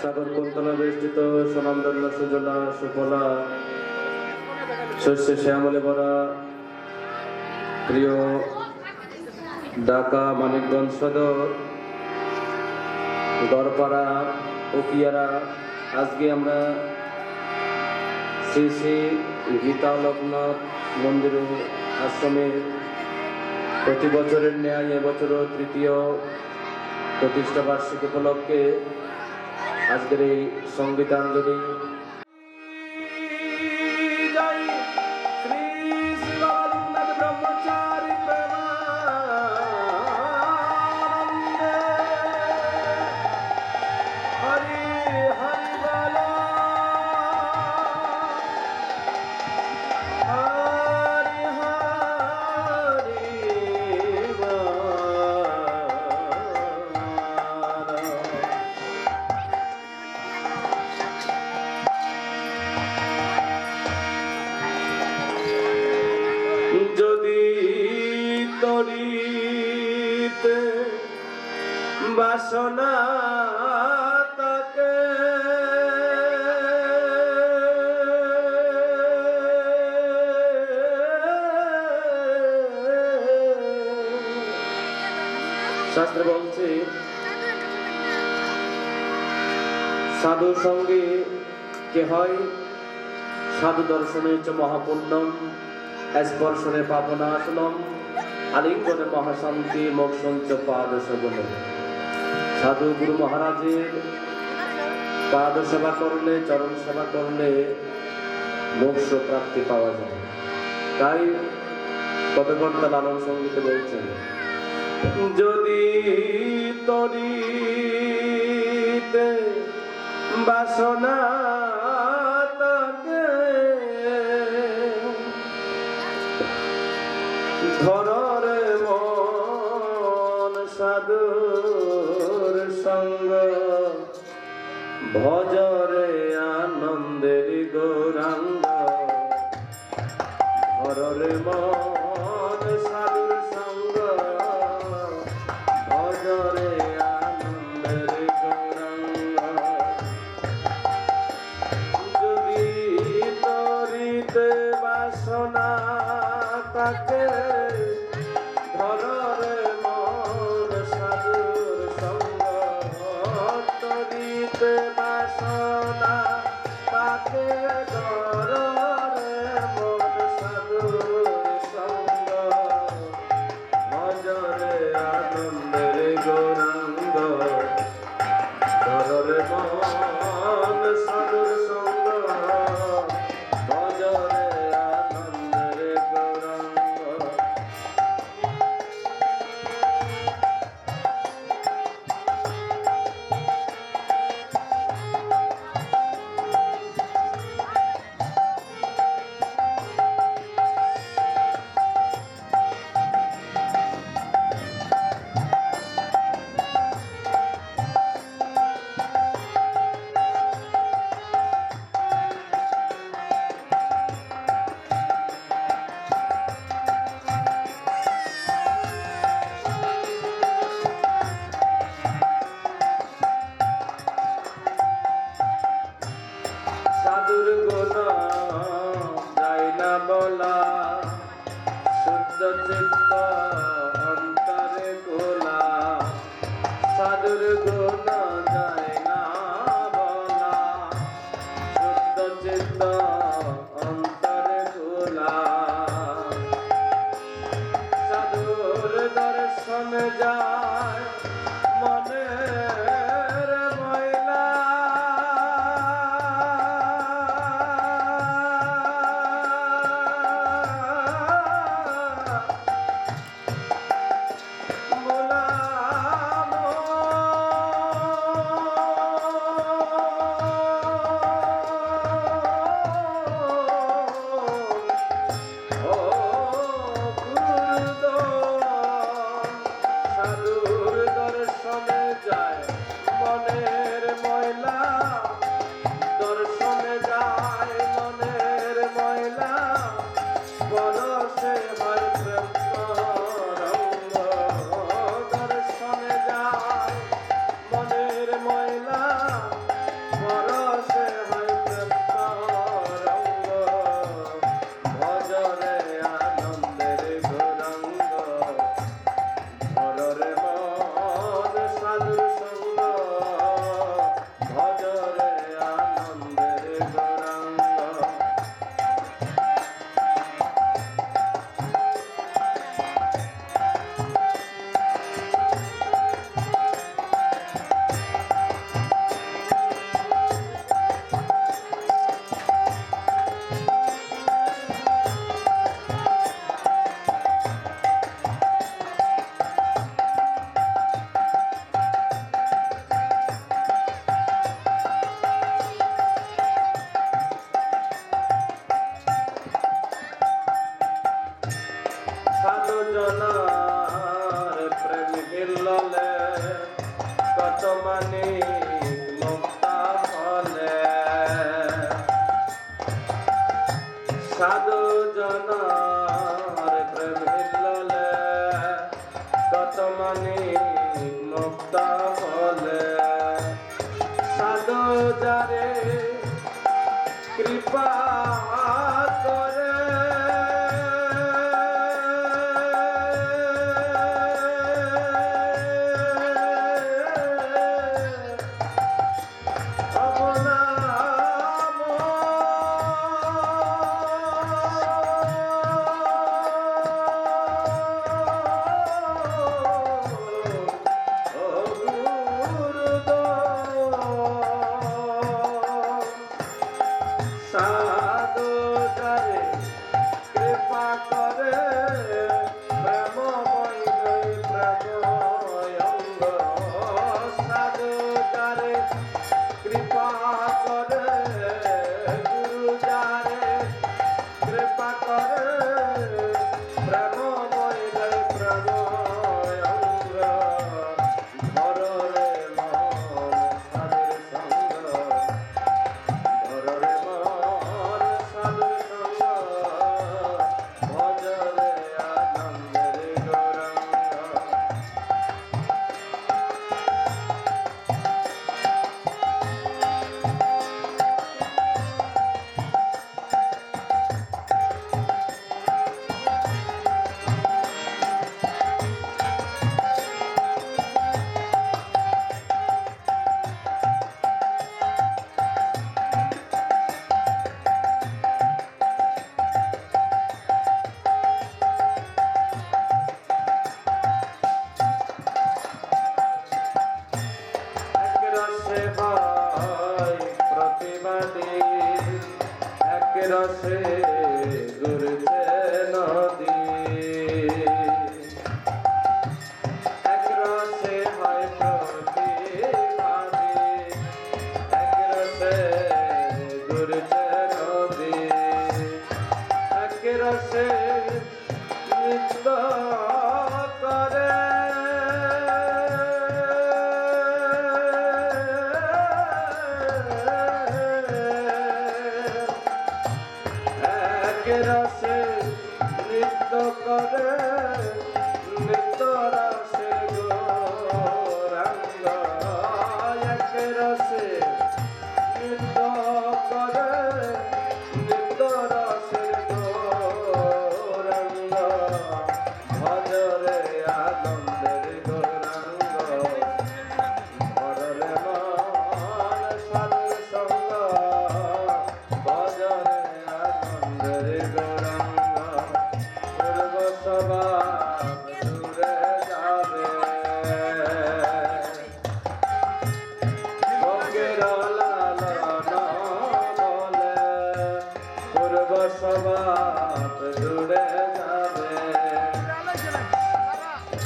সাগর কুন্তলা বেষ্টিত সুনন্দন্য সুজলা সুফলা। শস্য শ্যামলে ভরা প্রিয় ঢাকা মানিকগঞ্জ সদর, গড়পাড়া, উকিয়ারা। আজকে আমরা শ্রী শ্রী গীতা লোকনাথ মন্দির ও আশ্রমে প্রতি বছরের ন্যায় এবছরও তৃতীয় প্রতিষ্ঠা বার্ষিক উপলক্ষে আজকের এই সংবিধান জয় বলছে সাধুর সঙ্গে কে হয়? সাধু দর্শনে চ মহাপুণ্যম, স্পর্শনে পাপনাশনম, আলিঙ্গনে মহাশান্তি মোক্ষঞ্চ পাদ সেবন সাধু গুরু মহারাজের পাদ সেবা করলে, চরণ সেবা করলে মোক্ষ প্রাপ্তি পাওয়া যায়। তাই কতঘন্টা লালন সঙ্গীতে বলছেন, যদি তরিতে বাসনা তাকে মন সাধুর ভজরে আনন্দের গৌরাঙ্গ। ধরে মন সাধুর সঙ্গ। ভজরে আনন্দের গৌরাঙ্গ। যদি তরিতে বাসনা তাকে গুণ সাধুর দর্শনে যায়। Stop. দোতার করে নিতরা মধুর বসবাত জুড়ে যাবে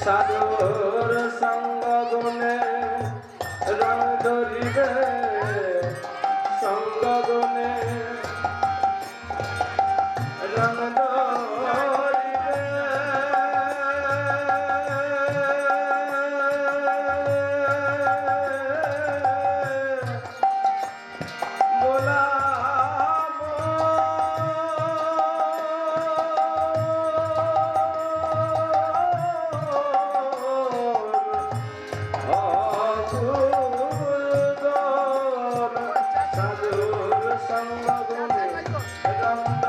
সাধুর সঙ্গ গুণের ਸੰਗ ਗੁਣ ਜਗਮ